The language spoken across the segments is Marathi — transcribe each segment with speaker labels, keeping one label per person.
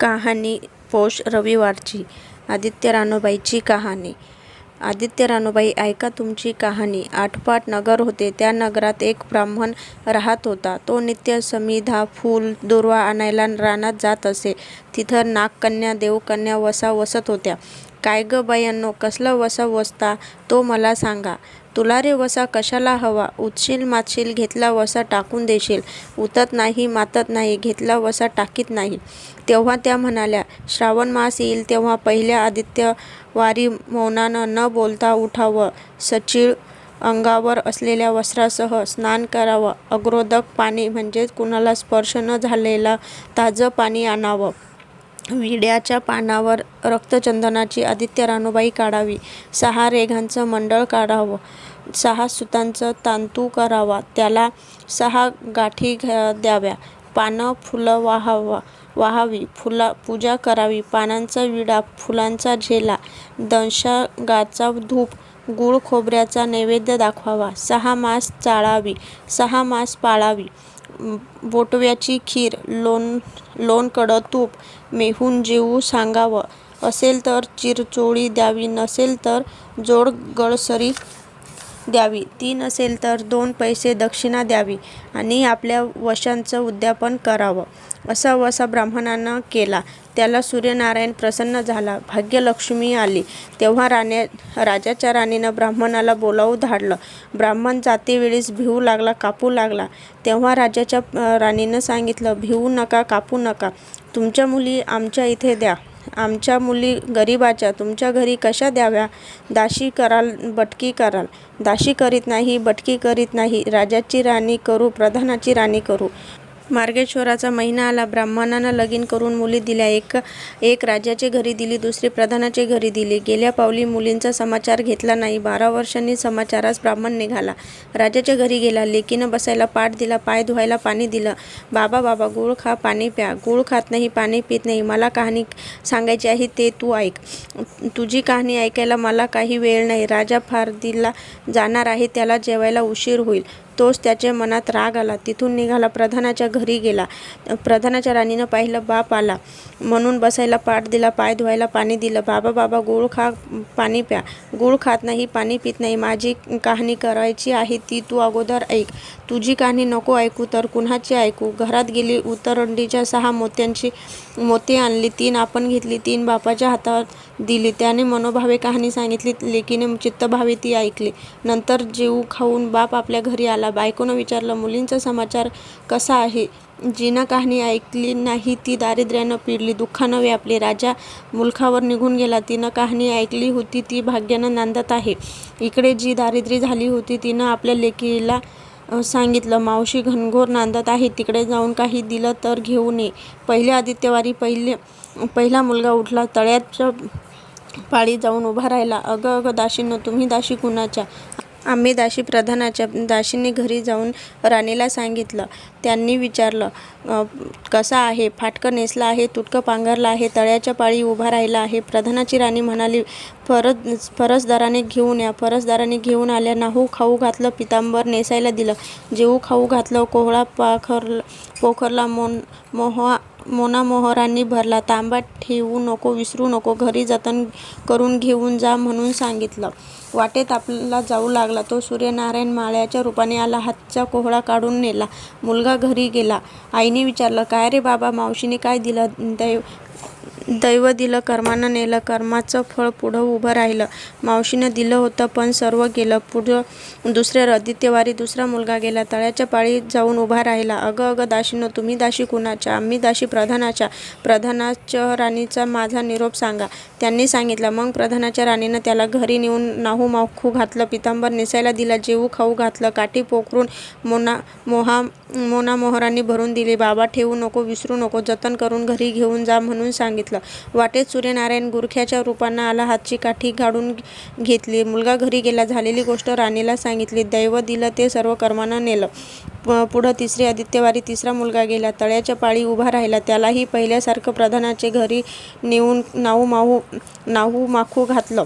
Speaker 1: कहाणी पौष रविवारची. आदित्य रानूबाईची कहाणी. आदित्य रानूबाई ऐका तुमची कहाणी. आठपाट नगर होते. त्या नगरात एक ब्राह्मण राहत होता. तो नित्य समिधा फूल दुर्वा आणायला रानात जात असे. तिथं नागकन्या देवकन्या वसा वसत होत्या. काय ग बायांनो कसला वसा वसता तो मला सांगा. तुला रे वसा कशाला हवा? उठशील मातशील घेतला वसा टाकून देशील. उतत नाही मातत नाही घेतला वसा टाकीत नाही. तेव्हा त्या म्हणाल्या श्रावण मास येईल तेव्हा पहिल्या आदित्यवारी मौनानं न बोलता उठावं. सचिळ अंगावर असलेल्या वस्त्रासह स्नान करावं. अग्रोदक पाणी म्हणजेच कुणाला स्पर्श न झालेला ताजं पाणी आणावं. विड्याच्या पानावर रक्तचंदनाची आदित्य रानूबाई काढावी. सहा रेघांचं मंडळ काढावं. सहा सुतांचं तांतू करावा. त्याला सहा गाठी घ्या द्याव्या. पानं फुलं वाहावा वाहावी. फुला पूजा करावी. पानांचा विडा फुलांचा झेला दंशगाचा धूप गूळ खोबऱ्याचा नैवेद्य दाखवावा. सहा मास चाळावी. सहा मास पाळावी. बोटव्याची खीर लोण लोणकडं तूप मेहून जेवू सांगावं. असेल तर चिरचोळी द्यावी नसेल तर जोड गळसरी द्यावी. ती नसेल तर दोन पैसे दक्षिणा द्यावी आणि आपल्या वशांचं उद्यापन करावं. असा वसा ब्राह्मणानं केला. त्याला सूर्यनारायण प्रसन्न झाला. भाग्यलक्ष्मी आली. तेव्हा राण्या राजाच्या राणीनं ब्राह्मणाला बोलावू धाडलं. ब्राह्मण जातेवेळीस भिवू लागला कापू लागला. तेव्हा राजाच्या राणीनं सांगितलं भिवू नका कापू नका. तुमच्या मुली आमच्या इथे द्या. आमच्या मुली गरिबाच्या. तुमच्या घरी कशा द्याव्या? दाशी कराल बटकी कराल. दाशी करीत नाही बटकी करीत नाही. राजाची राणी करू प्रधानाची राणी करू. मार्गेश्वराचा महिना आला. ब्राह्मणांना लगीन करून मुली दिल्या. एक एक राजाचे घरी दिली दुसरी प्रधानाचे घरी दिली. गेल्या पावली मुलींचा समाचार घेतला नाही. बारा वर्षांनी समाचारास ब्राह्मण निघाला. राजाच्या घरी गेला. लेकीनं बसायला पाठ दिला पाय धुवायला पाणी दिलं. बाबा बाबा गुळ खा पाणी प्या. गुळ खात नाही पाणी पित नाही. मला कहाणी सांगायची आहे ते तू ऐक. तुझी कहाणी ऐकायला मला काही वेळ नाही. राजा फारदीला जाणार आहे त्याला जेवायला उशीर होईल. तोच त्याच्या मनात राग आला. तिथून निघाला प्रधानाच्या घरी गेला. प्रधानाच्या राणीनं पाहिलं बाप आला. म्हणून बसायला पाठ दिला पाय धुवायला पाणी दिलं. बाबा बाबा गुळ खा पाणी प्या. गुळ खात नाही पाणी पित नाही. माझी कहाणी करायची आहे ती तू अगोदर ऐक. तुझी कहाणी नको ऐकू तर कुणाची ऐकू? घरात गेली उतरंडीच्या सहा मोत्यांची मोती आणली. तीन आपण घेतली तीन बापाच्या हातावर दिली. त्याने मनोभावे कहाणी सांगितली लेकीने चित्तभावे ती ऐकली. नंतर जेऊ खाऊन बाप आपल्या घरी आला. बायकोनं विचारलं मुलींचा समाचार कसा आहे? जिनं कहाणी ऐकली नाही ती दारिद्र्यानं पिडली दुःखानं व्यापली राजा मुलखावर निघून गेला तिनं कहाणी ऐकली होती ती भाग्यानं नांदत आहे. इकडे जी दारिद्र्य झाली होती तिनं आपल्या लेकीला सांगितलं मावशी घनघोर नांदत आहे तिकडे जाऊन काही दिलं तर घेऊ नये. पहिल्या आदित्यवारी पहिले पहिला मुलगा उठला तळ्याच्या पाळी जाऊन उभा राहिला. अगं अगं दाशीनं तुम्ही दाशी कुणाच्या? आम्ही दाशी प्रधानाच्या दाशीने घरी जाऊन राणीला सांगितलं. त्यांनी विचारलं कसा आहे? फाटकं नेसला आहे तुटकं पांघरला आहे तळ्याच्या पाळी उभा राहिला आहे. प्रधानाची राणी म्हणाली फरस फरसदाराने घेऊन या फरसदाराने घेऊन आल्या नाहू खाऊ घातलं पितांबर नेसायला दिलं. जेऊ खाऊ घातलं कोहळा पाखर पोखरला मोन मोहा मोना मोहरांनी भरला. तांबा ठेवू नको विसरू नको घरी जतन करून घेऊन जा म्हणून सांगितलं. वाटेत आपला जाऊ लागला. तो सूर्यनारायण माळ्याच्या रूपाने आला. हातचा कोहळा काढून नेला. मुलगा घरी गेला. आईने विचारलं काय रे बाबा मावशीने काय दिलं? दैव दैव दिलं कर्मानं नेलं कर्माचं फळ पुढं उभं राहिलं. मावशीनं दिलं होतं पण सर्व गेलं. पुढं दुसऱ्या आदित्यवारी दुसरा मुलगा गेला. तळ्याच्या पाळी जाऊन उभा राहिला. अगं अगं दाशीनं तुम्ही दाशी कुणाच्या? आम्ही दाशी प्रधानाच्या. प्रधानाच्या राणीचा माझा निरोप सांगा. त्यांनी सांगितलं मग प्रधानाच्या राणीनं त्याला घरी नेऊन नाहू माखू घातलं. पितांबर नेसायला दिला जेवू खाऊ घातलं काठी पोखरून मोना मोहा मोना मोहरांनी भरून दिली. बाबा ठेवू नको विसरू नको जतन करून घरी घेऊन जा म्हणून सांगितलं. वाटेत सूर्यनारायण गुरख्याच्या रूपानं आला हातची काठी काढून घेतली. मुलगा घरी गेला. झालेली गोष्ट राणीला सांगितली. दैव दिलं ते सर्व कर्मानं नेलं. प- पुढं तिसरी आदित्यवारी तिसरा मुलगा गेला. तळ्याच्या पाळी उभा राहिला. त्यालाही पहिल्यासारखं प्रधानाचे घरी नेऊन नाऊ माहू नाहू माखू घातलं.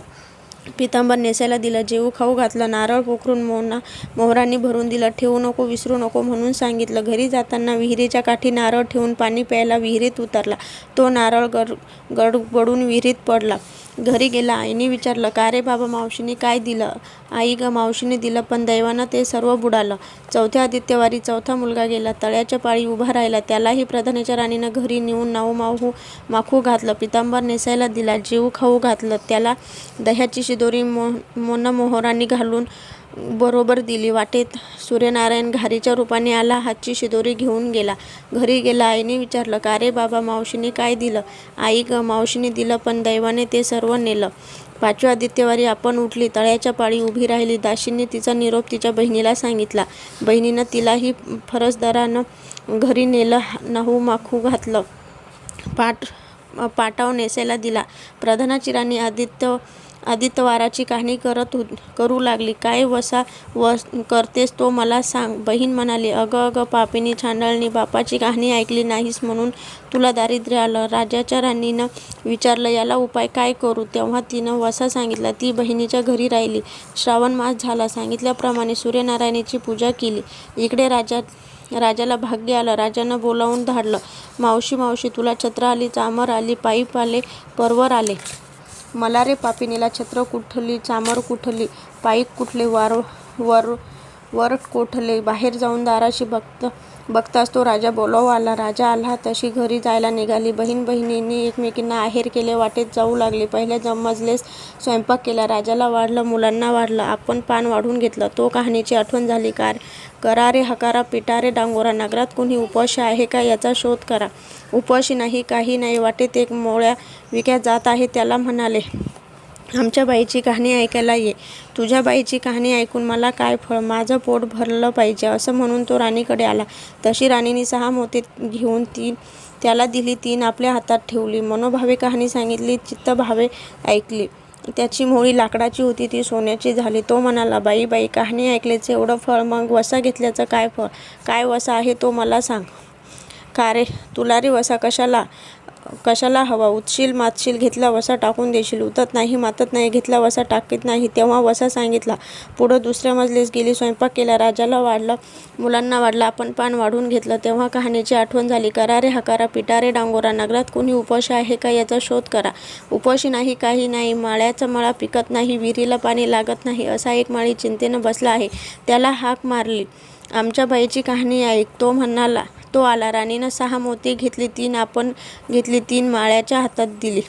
Speaker 1: पितांबर नेसायला दिलं. जेवू खाऊ घातलं नारळ पोखरून मोना मोहरांनी भरून दिलं. ठेवू नको विसरू नको म्हणून सांगितलं. घरी जाताना विहिरीच्या काठी नारळ ठेवून पाणी प्यायला विहिरीत उतरला. तो नारळ गड गडबडून विहिरीत पडला. घरी गेला. आईने विचारलं का रे बाबा मावशीने काय दिलं? आई ग मावशीने दिलं पण दैवानं ते सर्व बुडालं. चौथ्या आदित्यवारी चौथा मुलगा गेला. तळ्याच्या पाळी उभा राहिला. त्यालाही प्रधानाच्या राणीनं घरी नेऊन नाऊ माहू माखू घातलं. पितांबर नेसायला दिला. जीव खाऊ घातलं. त्याला दह्याची शिदोरी मो मोन मोहरांनी घालून बरोबर दिली. वाटेत सूर्यनारायण घारीच्या रूपाने आला. हातची शिदोरी घेऊन गेला. घरी गेला. आईने विचारलं का रे बाबा मावशीने काय दिलं? आई ग मावशीने दिलं पण दैवाने ते सर्व नेलं. पाचव्या आदित्यवारी आपण उठली. तळ्याच्या पाळी उभी राहिली. दाशींनी तिचा निरोप तिच्या बहिणीला सांगितला. बहिणीनं तिलाही फरसदारानं घरी नेलं. नाहू माखू घातलं. पाट पाटाव नेसायला दिला. प्रधानाची राणी आदित्य आदित्यवाराची कहाणी करत हो करू लागली. काय वसा व करतेस तो मला सांग. बहीण म्हणाली अगं अगं पापिनी छांडळणी बापाची कहाणी ऐकली नाहीस म्हणून तुला दारिद्र्य आलं. राजाच्या राणीनं विचारलं याला उपाय काय करू? तेव्हा तिनं वसा सांगितला ती बहिणीच्या घरी राहिली. श्रावण मास झाला. सांगितल्याप्रमाणे सूर्यनारायणाची पूजा केली. इकडे राजा राजाला भाग्य आलं. राजानं बोलावून धाडलं. मावशी मावशी तुला छत्र आली चामर आली पाईप आले परवर आले. मला रे पापिनीला छत्र कुठली चामर कुठली पाईक कुठले वार वर वर कोठले? बाहेर जाऊन दाराशी बघत बघताच तो राजा बोलावा आला. राजा आला तशी घरी जायला निघाली. बहीण बहिणींनी एकमेकींना आहेर केले वाटेत जाऊ लागले. पहिले जमजलेस स्वयंपाक केला. राजाला वाढलं मुलांना वाढलं. आपण पान वाढून घेतलं. तो कहाणीची आठवण झाली. कार करारे हकारा पिटारे डांगोरा. नगरात कोणी उपवाशी आहे का याचा शोध करा. उपवाशी नाही काही नाही. वाटेत एक मोळ्या विक्या जात आहे त्याला म्हणाले. आमच्या बाईची कहाणी ऐकायला ये. तुझ्या बाईची कहाणी ऐकून मला काय फळ? माझं पोट भरलं पाहिजे असं म्हणून तो राणीकडे आला. तशी राणीने सहा मोते घेऊन तीन त्याला दिली. तीन आपल्या हातात ठेवली. मनोभावे कहाणी सांगितली चित्तभावे ऐकली. त्याची मोळी लाकडाची होती ती सोन्याची झाली. तो म्हणाला बाई बाई कहाणी ऐकल्याचं एवढं फळ मग वसा घेतल्याचं काय फळ? काय वसा आहे तो मला सांग. का रे? तुला रे वसा कशाला? कशाला हवा? उतशील मातशील घेतला वसा टाकून देशील. उतत नाही मातत नाही घेतला वसा टाकीत नाही. तेव्हा वसा सांगितला पुढं दुसऱ्या मजलीस गेली स्वयंपाक केला राजाला वाढला मुलांना वाढला आपण पान वाढून घेतलं. तेव्हा कहाणीची आठवण झाली करारे हकारा पिटारे डांगोरा नगरात कोणी उपाशी आहे का याचा शोध करा. उपाशी नाही काही नाही माळ्याचा मळा पिकत नाही विहिरीला पाणी लागत नाही. असा एक माळी चिंतेनं बसला आहे. त्याला हाक मारली. आमच्या बाईची कहाणी ऐक तो म्हणाला. तो आला. राणीनं सहा मोती घेतली तीन आपण घेतली तीन माळ्याच्या हातात दिली.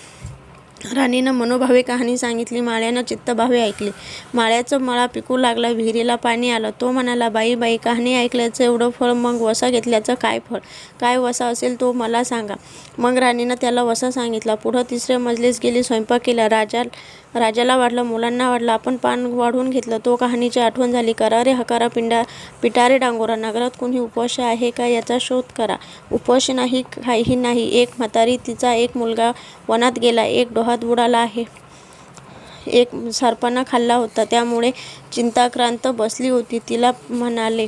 Speaker 1: राणीनं मनोभावे कहाणी सांगितली माळ्यानं चित्तभावे ऐकली. माळ्याचं मळा पिकू लागला विहिरीला पाणी आलं. तो म्हणाला बाई बाई कहाणी ऐकल्याचं एवढं फळ मग वसा घेतल्याचं काय फळ? काय वसा असेल तो मला सांगा. मग राणीनं त्याला वसा सांगितला. पुढं तिसऱ्या मजलीस गेली स्वयंपाक केला. राजा राजाला वाढलं मुलांना वाढलं आपण पान वाढून घेतलं. तो कहाणीची आठवण झाली. करा रे हकारा पिंडा पिटारे डांगोरा नगरात कोणी उपवास आहे का याचा शोध करा. उपवाशी नाही काही नाही. एक म्हातारी तिचा एक मुलगा वनात गेला. एक डोहात बुडाला आहे. एक सर्पानं खाल्ला होता. त्यामुळे चिंताक्रांत बसली होती. तिला म्हणाले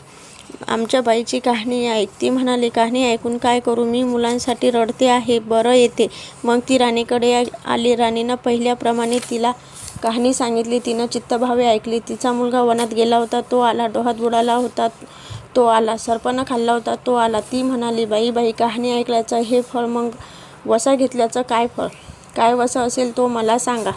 Speaker 1: आमच्या बाईची कहाणी आहे ती म्हणाली कहाणी ऐकून काय करू? मी मुलांसाठी रडते आहे बरं येते. मग ती राणीकडे आली. राणीनं पहिल्याप्रमाणे तिला कहाणी सांगितली. तिनं चित्तभावे ऐकली. तिचा मुलगा वनात गेला होता. तो आला. डोहात बुडाला होता. तो आला. सर्पानं खाल्ला होता. तो आला. ती म्हणाली बाई बाई कहाणी ऐकल्याचं हे फळ मग वसा घेतल्याचं काय फळ? काय वसा असेल तो मला सांगा.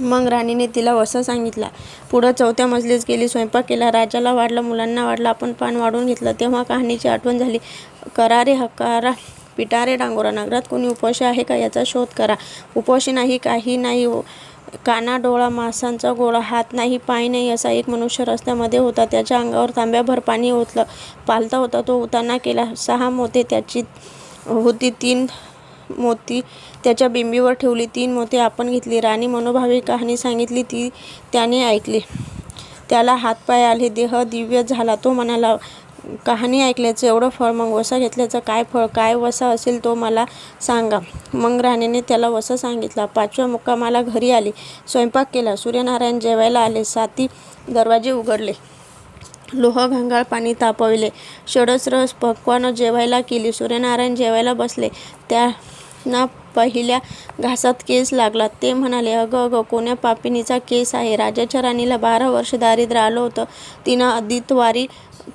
Speaker 1: मग राणीने तिला वसा सांगितला. पुढं चौथ्या मजलीस गेली स्वयंपाक केला राजाला वाढलं मुलांना वाढलं आपण पान वाढून घेतलं. तेव्हा कहाणीची आठवण झाली करारे हकारा पिटारे डांगोरा नगरात कोणी उपोषी आहे का याचा शोध करा. उपोषी नाही काही नाही काना डोळा मासांचा गोळा हात नाही पाय नाही असा एक मनुष्य रस्त्यामध्ये होता. त्याच्या अंगावर तांब्याभर पाणी ओतलं पालता होता तो उताना केला. सहा मोते त्याची होती तीन मोती त्याच्या बिंबीवर ठेवली. तीन मोती आपण घेतली. राणी मनोभावी कहाणी सांगितली. ती त्याने ऐकली. त्याला हातपाय आले. देह दिव्य झाला. तो म्हणाला कहाणी ऐकल्याचं एवढं फळ मग वसा घेतल्याचं काय फळ? काय वसा असेल तो मला सांगा. मग राणीने त्याला वसा सांगितला. पाचव्या मुक्कामाला घरी आली. स्वयंपाक केला. सूर्यनारायण जेवायला आले. साती दरवाजे उघडले. लोह घांगाळ पाणी तापविले षडसरस पक्वानं जेवायला केली सूर्यनारायण जेवायला बसले त्या ना पहिल्या घासात केस लागला. ते म्हणाले, "अगं अगं, कोण्या पापिनीचा केस आहे? राजाच्या राणीला बारा वर्ष दारिद्र्य आलं होतं. तिनं अर्धीतवारी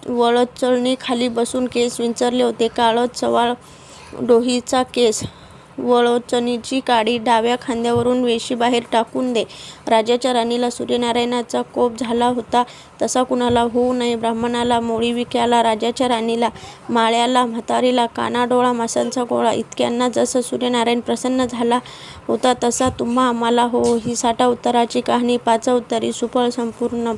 Speaker 1: वळचळणीखाली बसून केस विंचरले होते. काळं सवाळ डोहीचा केस. वळचणीची काडी डाव्या खांद्यावरून वेशीबाहेर टाकून दे. " राजाच्या राणीला सूर्यनारायणाचा कोप झाला होता तसा कुणाला होऊ नये. ब्राह्मणाला, मोळीविक्याला, राजाच्या राणीला, माळ्याला, म्हातारीला, कानाडोळा मासांचा गोळा इतक्यांना जसं सूर्यनारायण प्रसन्न झाला होता तसा तुम्हा आम्हाला हो. ही साठा उत्तराची कहाणी पाचा उत्तरी सुफळ संपूर्ण